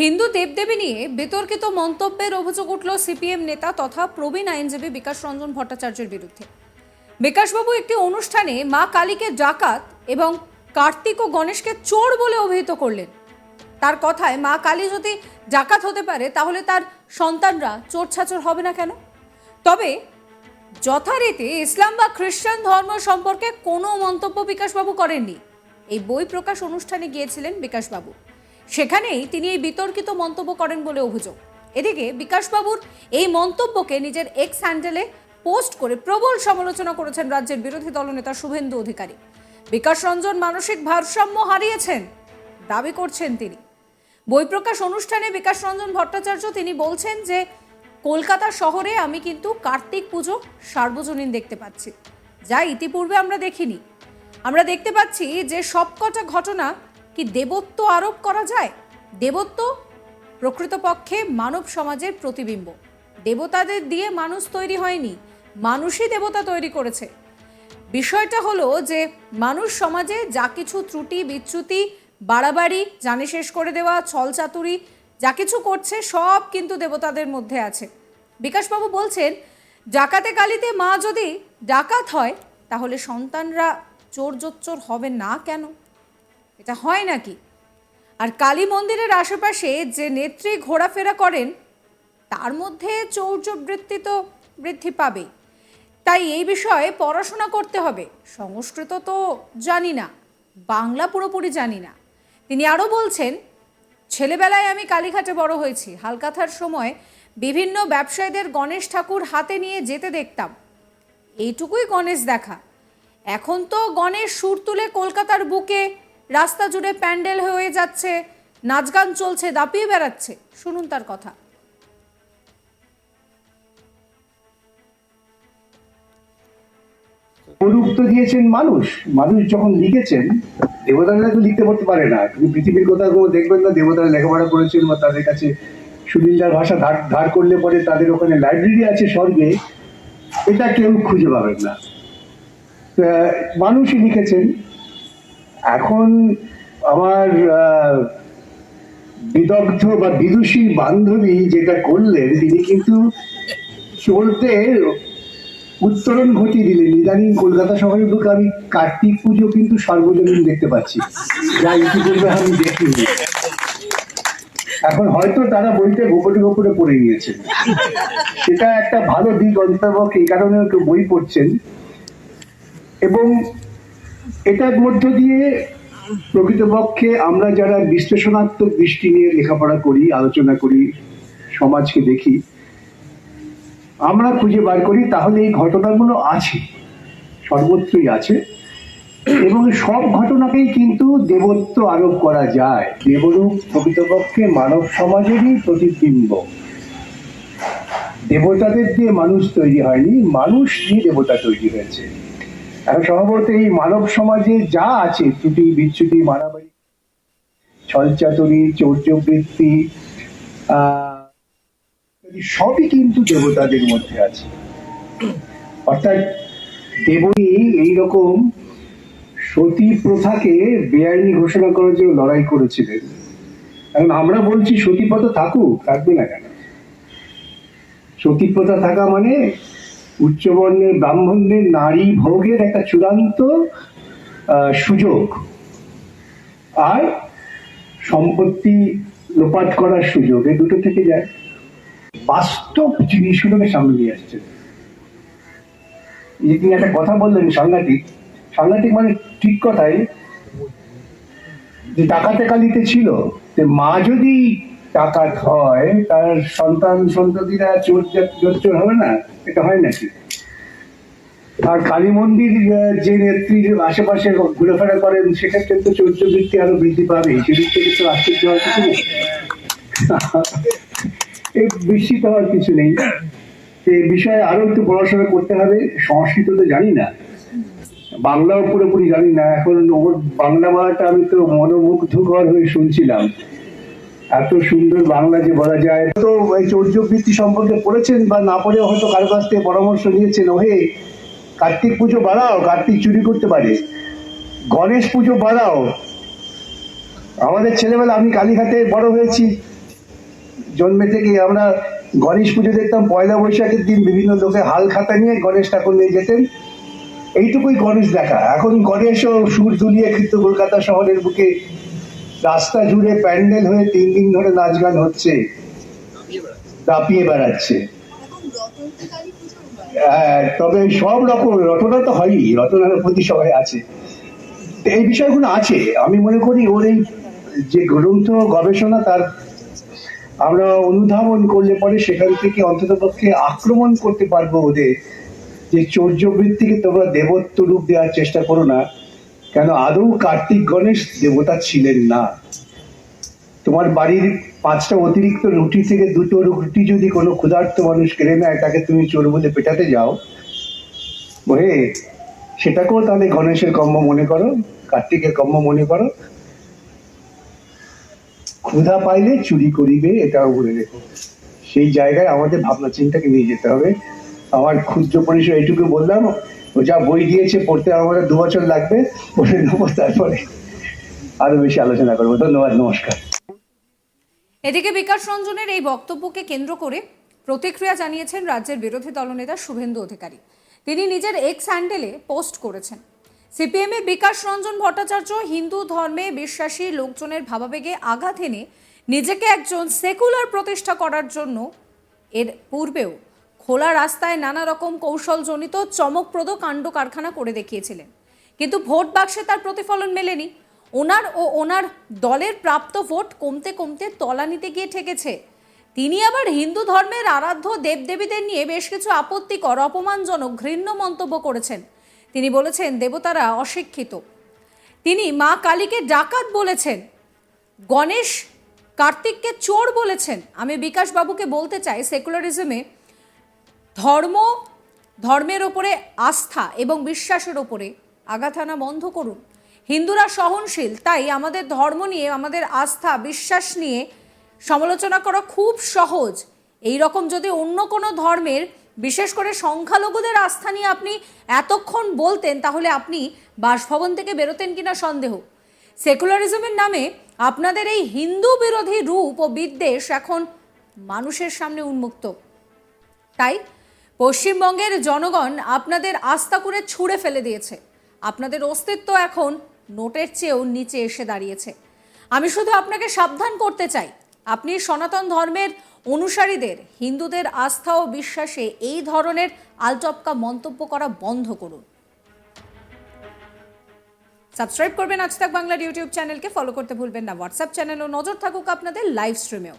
হিন্দু দেবদেবী নিয়ে বিতর্কিত মন্তব্যের অভিযোগ উঠল সিপিএম নেতা তথা প্রবীণ আইনজীবী বিকাশ রঞ্জন ভট্টাচার্যের বিরুদ্ধে। বিকাশবাবু একটি অনুষ্ঠানে মা কালীকে ডাকাত এবং কার্তিক ও গণেশকে চোর বলে অভিহিত করলেন। তার কথায় মা কালী যদি ডাকাত হতে পারে, তাহলে তার সন্তানরা চোর ছাচর হবে না কেন? তবে যথারীতি ইসলাম বা খ্রিস্টান ধর্ম সম্পর্কে কোনো মন্তব্য বিকাশবাবু করেননি। এই বই প্রকাশ অনুষ্ঠানে গিয়েছিলেন বিকাশবাবু। সেখানেই তিনি এই বিতর্কিত মন্তব্য করেন বলে অভিযোগ। এদিকে বিকাশবাবুর এই মন্তব্যকে নিজের এক্স হ্যান্ডেলে পোস্ট করে প্রবল সমালোচনা করেছেন রাজ্যের বিরোধী দলনেতা শুভেন্দু অধিকারী। বিকাশ রঞ্জন মানসিক ভারসাম্য হারিয়েছেন, দাবি করছেন তিনি। বই প্রকাশ অনুষ্ঠানে বিকাশ রঞ্জন ভট্টাচার্য তিনি বলছেন যে, কলকাতা শহরে আমি কিন্তু কার্তিক পুজো সার্বজনীন দেখতে পাচ্ছি। যা ইতিপূর্বে আমরা দেখিনি। আমরা দেখতে পাচ্ছি যে সবকটা ঘটনা কি দেবত্ব আরোপ করা যায়? দেবত্ব প্রকৃতপক্ষে মানব সমাজের প্রতিবিম্ব। দেবতাদের দিয়ে মানুষ তৈরি হয়নি, মানুষই দেবতা তৈরি করেছে। বিষয়টা হলো যে মানুষ সমাজে যা কিছু ত্রুটি, বিচ্যুতি, বাড়াবাড়ি, জানে শেষ করে দেওয়া ছলচাতুরি যা কিছু করছে সব কিন্তু দেবতাদের মধ্যে আছে। বিকাশবাবু বলছেন, ডাকাতে কালিতে মা যদি ডাকাত হয়, তাহলে সন্তানরা চোর জোচ্চোর হবে না কেন? এটা হয় নাকি? আর কালী মন্দিরের আশেপাশে যে নেত্রী ঘোরাফেরা করেন, তার মধ্যে চৌর্যবৃত্তি তো বৃদ্ধি পাবে তাই এই বিষয়ে পড়াশোনা করতে হবে। সংস্কৃত তো জানি না, বাংলা পুরোপুরি জানি না। তিনি আরও বলছেন, ছেলেবেলায় আমি কালীঘাটে বড় হয়েছি। হালকাথার সময় বিভিন্ন ব্যবসায়ীদের গণেশ ঠাকুর হাতে নিয়ে যেতে দেখতাম। এইটুকুই গণেশ দেখা। এখন তো গণেশ সুর তুলে কলকাতার বুকে রাস্তা জুড়ে প্যান্ডেল হয়ে যাচ্ছে নাচ গান চলছে, দাপিয়ে বেড়াচ্ছে। শুনুন তার কথা। দিয়েছেন মানুষ। মানুষ যখন লিখেছেন, দেবতারা তো লিখতে পড়তে পারে না। তুমি পৃথিবীর কোথাও কোনো দেখবেন না, দেবতারা লেখাপড়া করেছেন বা তাদের কাছে সুনীলদার ভাষা ধার ধার করলে পরে তাদের ওখানে লাইব্রেরি আছে স্বর্গে। এটা কেউ খুঁজে পাবেন না। মানুষই লিখেছেন এখন আমার বিদগ্ধ বা বিদুষী বান্ধবী যেটা করলেন, তিনি কিন্তু চলতে উত্তরণ ঘটিয়ে দিলেন। ইদানিং কলকাতা শহরের বুকে আমি কার্তিক পুজো কিন্তু সর্বজনীন দেখতে পাচ্ছি। যা ইতিপূর্বে আমি দেখিনি। এখন হয়তো তারা বইটা গোপনে গোপনে পড়ে নিয়েছেন সেটা একটা ভালো দিক অন্তর্পক্ষে এই কারণে বই পড়ছেন। এবং এটার মধ্য দিয়ে প্রকৃতপক্ষে আমরা যারা বিশ্লেষণাত্মক দৃষ্টি নিয়ে লেখাপড়া করি, আলোচনা করি, সমাজকে দেখি, আমরা খুঁজে বার করি তাহলে এই ঘটনাগুলো আছে, সর্বত্রই আছে। এবং সব ঘটনাকেই কিন্তু দেবত্ব আরোপ করা যায়। দেবরূপ প্রকৃতপক্ষে মানব সমাজেরই প্রতিবিম্ব। দেবতাদের দিয়ে মানুষ তৈরি হয়নি, মানুষ দিয়ে দেবতা তৈরি হয়েছে। সম্ভবত এই মানব সমাজে যা আছে, ত্রুটি, বিচ্যুতি, মারামারি, ছলচাতুরি চৌর্যবৃত্তি সবই কিন্তু দেবতাদের মধ্যে আছে। অর্থাৎ দেবনী এইরকম সতী প্রথাকে বেআইনি ঘোষণা করার জন্য লড়াই করেছিলেন। এখন আমরা বলছি সতী প্রথা থাকুক, থাকবে না কেন? সতী প্রথা থাকা মানে উচ্চবর্ণের ব্রাহ্মণদের নারী ভোগের একটা চূড়ান্ত সুযোগ। আর সম্পত্তি লোপাট করার সুযোগ, এই দুটো থেকে যায়। বাস্তব জিনিসগুলোকে সামনে নিয়ে আসছে। যে তিনি একটা কথা বললেন সাংঘাতিক সাংঘাতিক মানে ঠিক কথাই, যে ডাকাতে কালিতে ছিল, যে মা যদি ডাকাত হয়, তার সন্তান সন্ততিরা চোর চোর হবে না? এটা হয় নাকি? আর কালী মন্দির যে নেত্রীর আশেপাশে ঘুরেফেরা করেন, সেক্ষেত্রে তো চৌর্য বৃত্তি আরও বৃদ্ধি পাবে। সেদিক থেকে আশ্চর্য হওয়ার কিছু নেই। এই বিস্মিত হওয়ার কিছু নেই। এই বিষয়ে আরও একটু পড়াশোনা করতে হবে, সংস্কৃত তো জানি না। বাংলাও পুরোপুরি জানি না। এখন ওর বাংলা বলাটা আমি তো মনোমুগ্ধকর হয়ে শুনছিলাম। এত সুন্দর বাংলা যে বলা যায়। তো এই চৌর্যবৃত্তি সম্পর্কে পড়েছেন বা না পড়েও হয়তো কারও কাছ থেকে পরামর্শ নিয়েছেন, ওহে, কার্তিক পুজো বাড়াও, কার্তিক চুরি করতে পারে গণেশ পুজো বাড়াও। আমাদের ছেলেবেলা আমি কালীঘাটে বড় হয়েছি। জন্মে থেকে আমরা গণেশ পুজো দেখতাম, পয়লা বৈশাখের দিন বিভিন্ন লোকে হাল খাতা নিয়ে গণেশ ঠাকুর নিয়ে যেতেন। এইটুকুই গণেশ দেখা। এখন গণেশও সুর দুলিয়ে কিন্তু কলকাতা শহরের বুকে রাস্তা জুড়ে প্যান্ডেল হয়ে তিন দিন ধরে নাচ গান হচ্ছে। দাপিয়ে বেড়াচ্ছে। হ্যাঁ, তবে সব রকম রটনা তো হয়ই রটনার প্রতি সবাই আছে। এই বিষয়গুলো আছে। আমি মনে করি ওর এই যে গ্রন্থ গবেষণা তার আমরা অনুধাবন করলে পরে সেখান থেকে অন্তত পক্ষে আক্রমণ করতে পারব ওদের। যে চৌর্যবৃত্তিকে তোমরা দেবত্ব রূপ দেওয়ার চেষ্টা করো না কেন আদৌ কার্তিক গণেশ দেবতা ছিলেন না? তোমার বাড়ির পাঁচটা অতিরিক্ত রুটি থেকে দুটো রুটি যদি কোনো ক্ষুধার্ত মানুষ কেড়ে নেয়, তাকে তুমি চোর বলে পেটাতে যাও। ওহে, সেটাকেও তাহলে গণেশের কর্ম মনে করো, কার্তিকের কর্ম মনে করো। ক্ষুধা পাইলে চুরি করিবে, এটাও বলে রেখো। সেই জায়গায় আমাদের ভাবনা চিন্তাকে নিয়ে যেতে হবে। আমার ক্ষুদ্র পরিসর এইটুকু বললাম। ও যা বই দিয়েছে পড়তে আমাদের দু বছর লাগবে, পড়ে নেব তারপরে আরও বেশি আলোচনা করব। ধন্যবাদ, নমস্কার। এদিকে বিকাশ রঞ্জনের এই বক্তব্যকে কেন্দ্র করে প্রতিক্রিয়া জানিয়েছেন রাজ্যের বিরোধী দলনেতা শুভেন্দু অধিকারী। তিনি নিজের এক্স হ্যান্ডেলে পোস্ট করেছেন। সিপিএম বিকাশ রঞ্জন ভট্টাচার্য হিন্দু ধর্মে বিশ্বাসী লোকজনের ভাবাবেগে আঘাত এনে নিজেকে একজন সেকুলার প্রতিষ্ঠা করার জন্য এর পূর্বেও খোলা রাস্তায় নানা রকম কৌশলজনিত চমকপ্রদ কাণ্ড কারখানা করে দেখিয়েছিলেন। কিন্তু ভোট বাক্সে তার প্রতিফলন মেলেনি। ওনার ও ওনার দলের প্রাপ্ত ভোট কমতে কমতে তলানিতে গিয়ে ঠেকেছে। তিনি আবার হিন্দু ধর্মের আরাধ্য দেবদেবীদের নিয়ে বেশ কিছু আপত্তিকর, অপমানজনক, ঘৃণ্য মন্তব্য করেছেন। তিনি বলেছেন, দেবতারা অশিক্ষিত। তিনি মা কালীকে ডাকাত বলেছেন। গণেশ কার্তিককে চোর বলেছেন। আমি বিকাশ বাবুকে বলতে চাই, সেকুলারিজমে ধর্ম, ধর্মের ওপরে আস্থা এবং বিশ্বাসের ওপরে আঘাত আনা বন্ধ করুন। হিন্দুরা সহনশীল, তাই আমাদের ধর্ম নিয়ে, আমাদের আস্থা, বিশ্বাস নিয়ে সমালোচনা করা খুব সহজ। এই রকম যদি অন্য কোনো ধর্মের, বিশেষ করে সংখ্যালঘুদের আস্থা নিয়ে আপনি এতক্ষণ বলতেন, তাহলে আপনি বাসভবন থেকে বেরোতেন কিনা সন্দেহ। সেকুলারিজমের নামে আপনাদের এই হিন্দু বিরোধী রূপ ও বিদ্বেষ এখন মানুষের সামনে উন্মুক্ত। তাই পশ্চিমবঙ্গের জনগণ আপনাদের আস্থা করে ছুঁড়ে ফেলে দিয়েছে। আপনাদের অস্তিত্ব এখন নোটের চেয়েও নিচে এসে দাঁড়িয়েছে। আমি শুধু আপনাকে সাবধান করতে চাই। আপনি সনাতন ধর্মের অনুসারীদের, হিন্দুদের আস্থা ও বিশ্বাসে এই ধরনের আলটপকা মন্তব্য করা বন্ধ করুন। সাবস্ক্রাইব করবেন আজ তাক বাংলার ইউটিউব চ্যানেলকে, ফলো করতে ভুলবেন না। হোয়াটসঅ্যাপ চ্যানেলও নজর থাকুক আপনাদের, লাইভ স্ট্রিমেও।